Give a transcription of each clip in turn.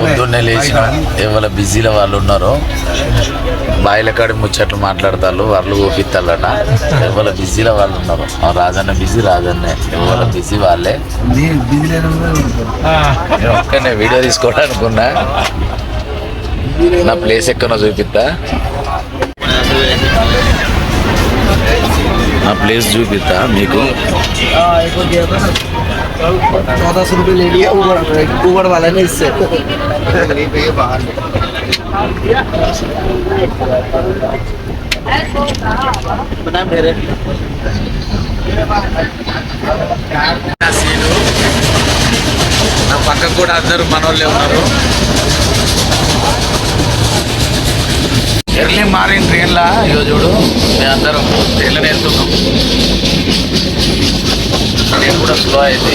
పొద్దున్నే లేచిన ఎవరి బిజీలో వాళ్ళు ఉన్నారో బాయిల కాడి ముచ్చట్లు మాట్లాడతారు వాళ్ళు ఊపిస్తారట ఎవరి బిజీలో వాళ్ళు ఉన్నారు. రాజన్న బిజీ రాజన్నే. ఎవరి బిజీ వాళ్ళే. నేను ఒక్కనే వీడియో తీసుకోవడానికి నా ప్లేస్ ఎక్కడో చూపిస్తా నా ప్లేస్ చూపిస్తా మీకు चौदह सौ रुपये ले लिया उबर उबर वाला ने इससे बना मेरे నా సీను నా పక్కకు కూడా అందరూ మనోళ్ళే ఉన్నారు ఎర్లీ మార్నింగ్ ట్రైన్లా? ఇగో చూడు మేమందరం ట్రైన్లోనే వెళ్తున్నాం ట్రైన్ కూడా స్లో అయింది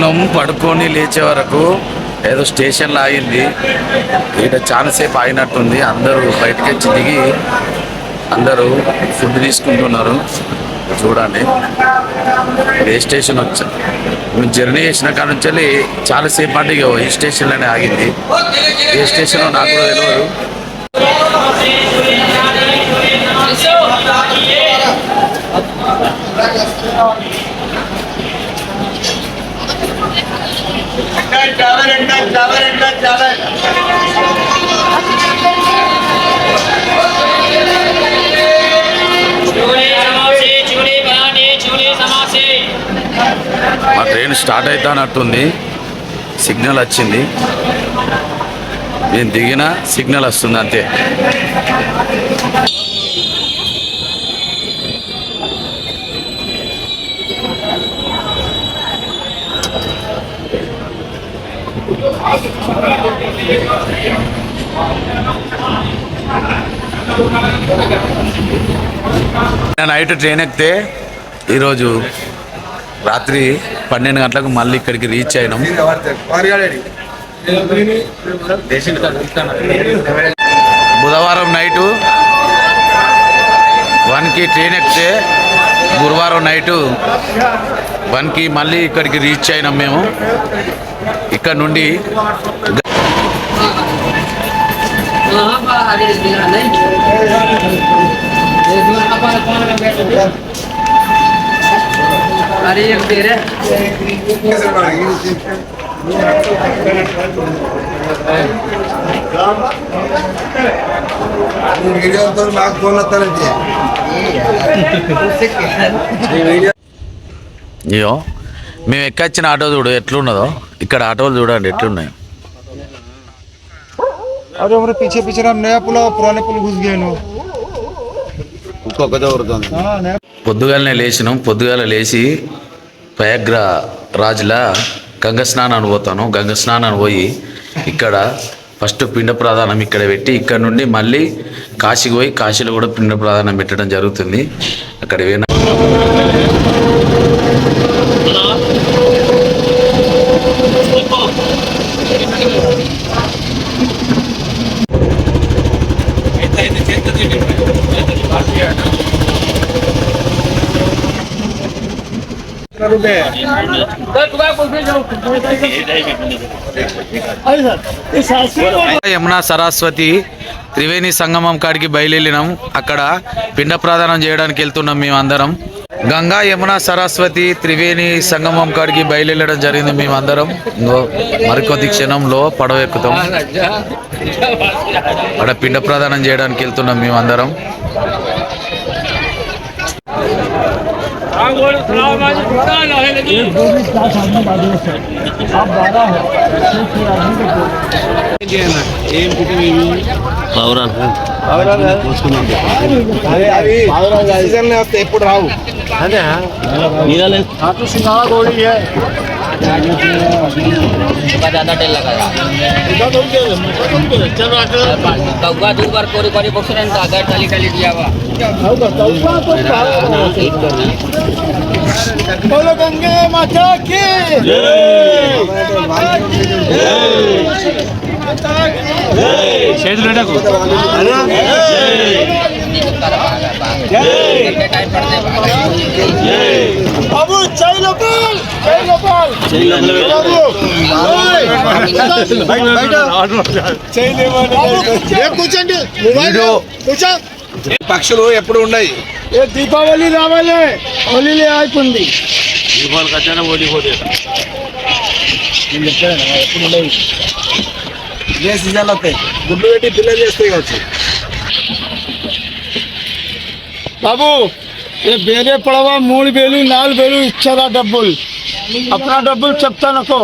పడుకున్నాము పడుకొని లేచే వరకు ఏదో స్టేషన్లో ఆగింది. ఇక్కడ చాలాసేపు ఆగినట్టుంది. అందరూ బయటకు వచ్చి దిగి అందరూ ఫుడ్ తీసుకుంటున్నారు. చూడండి. ఏ స్టేషన్ వచ్చా? మేము జర్నీ చేసిన కాడ నుంచి వెళ్ళి చాలాసేపు అంటే ఈ స్టేషన్లోనే ఆగింది. ఏ స్టేషన్ నాకు కూడా తెలియదు छोले समोसे छोले पराठे छोले समोसे మా ట్రైన్ స్టార్ట్ అవుతానట్టుంది సిగ్నల్ వచ్చింది నేను దిగిన సిగ్నల్ వస్తుంది అంతే నైట్ ట్రైన్ ఎక్కితే ఈరోజు రాత్రి పన్నెండు గంటలకు మళ్ళీ ఇక్కడికి రీచ్ అయినాం. బుధవారం నైటు వన్కి ట్రైన్ ఎక్కితే గురువారం నైటు వన్కి మళ్ళీ ఇక్కడికి రీచ్ అయినాం మేము. ఇక్కడ నుండి వీడియోతో నాకు ఫోన్ అయ్యో మేము ఎక్కొచ్చిన ఆటో చూడు ఎట్లున్నదో ఇక్కడ ఆటోలు చూడండి ఎట్లున్నాయి अरे हमारे पीछे पीछे ना नया पुल और पुराने पुल घुस गए नो हाँ नया పొద్దుగాలనే లేచినాం పొద్దుగాల లేచి ప్రయాగ్ర రాజులా గంగ స్నానాన్ని పోతాను గంగ స్నానాన్ని పోయి ఇక్కడ ఫస్ట్ పిండ ప్రదానం ఇక్కడ పెట్టి ఇక్కడ నుండి మళ్ళీ కాశీకి పోయి కాశీలో కూడా పిండ ప్రదానం పెట్టడం జరుగుతుంది అక్కడ పోయిన యమున సరస్వతి త్రివేణి సంగమం కాడికి బయలుదేరినాం. అక్కడ పిండ ప్రదానం చేయడానికి వెళ్తున్నాం మేమందరం. గంగా యమున సరస్వతి త్రివేణి సంగమం కాడికి బయలుదేరడం జరిగింది మేమందరం. మరికొద్ది క్షణంలో పడవ ఎక్కుతాం. అక్కడ పిండ ప్రదానం చేయడానికి వెళ్తున్నాం మేమందరం. అవి సీజన్ వస్తే ఎప్పుడు రావు. अरे हाँ नीला लेंस हाँ तो सिंगाड़ा गोली है ज़्यादा टेल लगाया कौवा दो बार कोरी कोरी बक्सरन का अगर टली टली दिया हुआ कौवा तो बोलो गंगे माता की जय शेष बेटा को బాబు జై లోపల్ లోపల్ కూర్చోండి కూర్చో పక్షులు ఎప్పుడు ఉన్నాయి? ఏ దీపావళి రావాలి హోలీ అయిపోయింది. దీపావళి కట్టానే ఓడి పోతే ఎప్పుడు ఉన్నాయి ఏ సీజన్లు వస్తాయి? గుడ్లు పెట్టి పిల్లలు చేస్తాయి కావచ్చు. બાબુ, એ બેરે પડવા મૂળ બેલું લાલ બેલું ઈચ્છરા ડબ્બુલ અપના ડબ્બુલ ચપતા નકો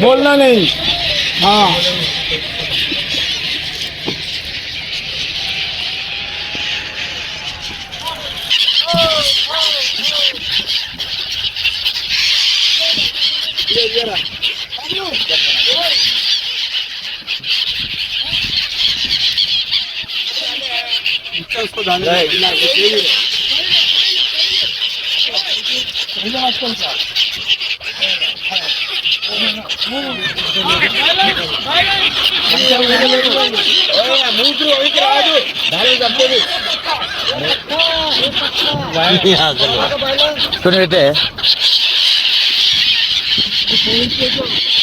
બોલના નહીં. હા. ఎడు పడతాడు ఇదిగో లెగ్గింతున్నారు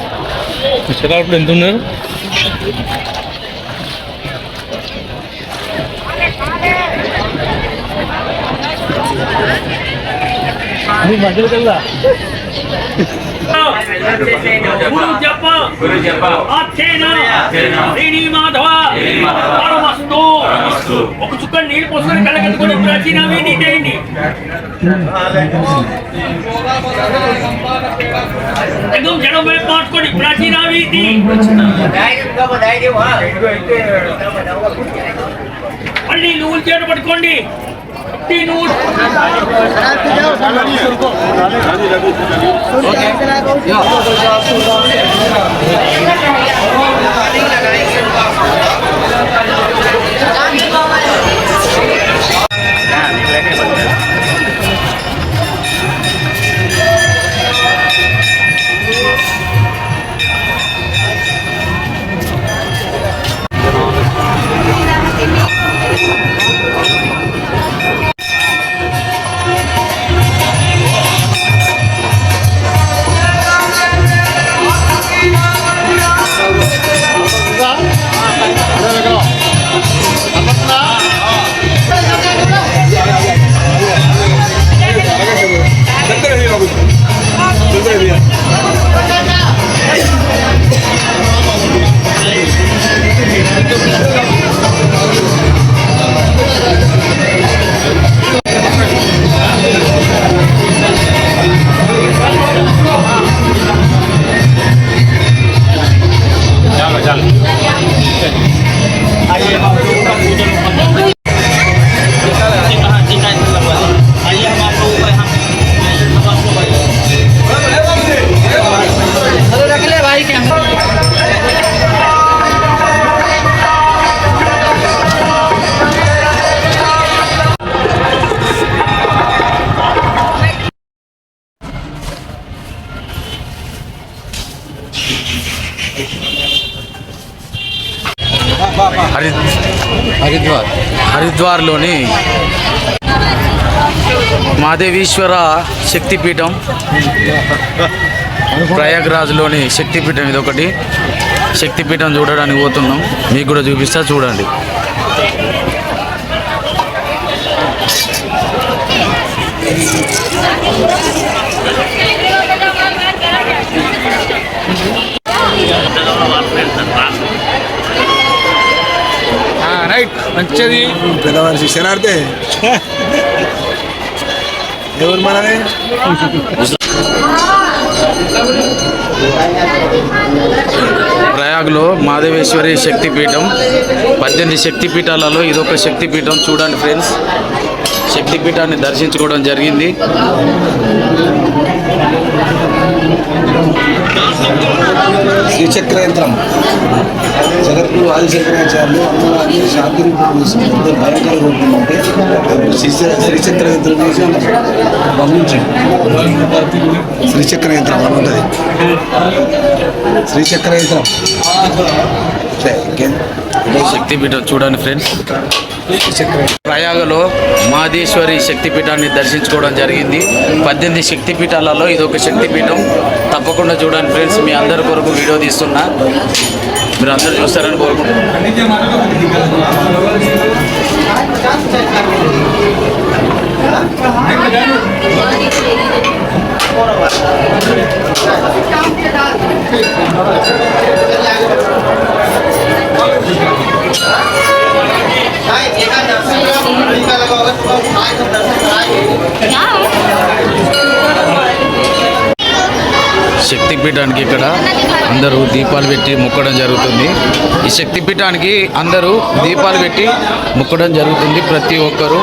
ఉన్నారు నీ మధ్యలోకి వెళ్దా గురు జప అచ్చేన శ్రీని మాధవ పరమస్తు ఒక చుక్క నీళ్ళు పోసుకొని కళ్ళకెత్తుకొని ప్రాచీనవి నీటేయండి एकदम जड़ों में पाँच प्राचीनावी थी మళ్ళీ నువ్వు చేట పట్టుకోండి ఈ నువ్వు హరి హరిద్వార్ హరిద్వార్లోని మాదేవీశ్వర శక్తిపీఠం ప్రయాగ్రాజ్లోని శక్తిపీఠం ఇది ఒకటి శక్తిపీఠం చూడడానికి పోతున్నాం. మీకు కూడా చూపిస్తా చూడండి. రైట్ మంచిది. పిల్లవాడి శిక్షణార్థే ఎవరు మనమే ప్రయాగ్లో మాధవేశ్వరి శక్తిపీఠం పద్దెనిమిది శక్తిపీఠాలలో ఇదొక శక్తిపీఠం. చూడండి ఫ్రెండ్స్ శక్తిపీఠాన్ని దర్శించుకోవడం జరిగింది. శ్రీచక్ర యంత్రం. జగద్గురు ఆదిశంకరాచార్యులు అమ్మవారిని శాంతి రూపం తీసుకుంటే భయంకర రూపం అంటే శ్రీ- శ్రీచక్ర యంత్రం చేసి గమనించండి శ్రీచక్ర యంత్రం అని ఉంటుంది. శ్రీచక్ర యంత్రం. శక్తిపీఠం చూడండి ఫ్రెండ్స్. ప్రయాగలో మాదేశ్వరి శక్తిపీఠాన్ని దర్శించుకోవడం జరిగింది. పద్దెనిమిది శక్తిపీఠాలలో ఇది ఒక శక్తిపీఠం. తప్పకుండా చూడండి ఫ్రెండ్స్ మీ అందరి కొరకు వీడియో తీస్తున్నా. మీరు అందరు చూస్తారని కోరుకుంటున్నాను. శక్తిపీఠానికి ఇక్కడ అందరూ దీపాలు పెట్టి మొక్కడం జరుగుతుంది. ఈ శక్తిపీఠానికి అందరూ దీపాలు పెట్టి మొక్కడం జరుగుతుంది ప్రతి ఒక్కరూ.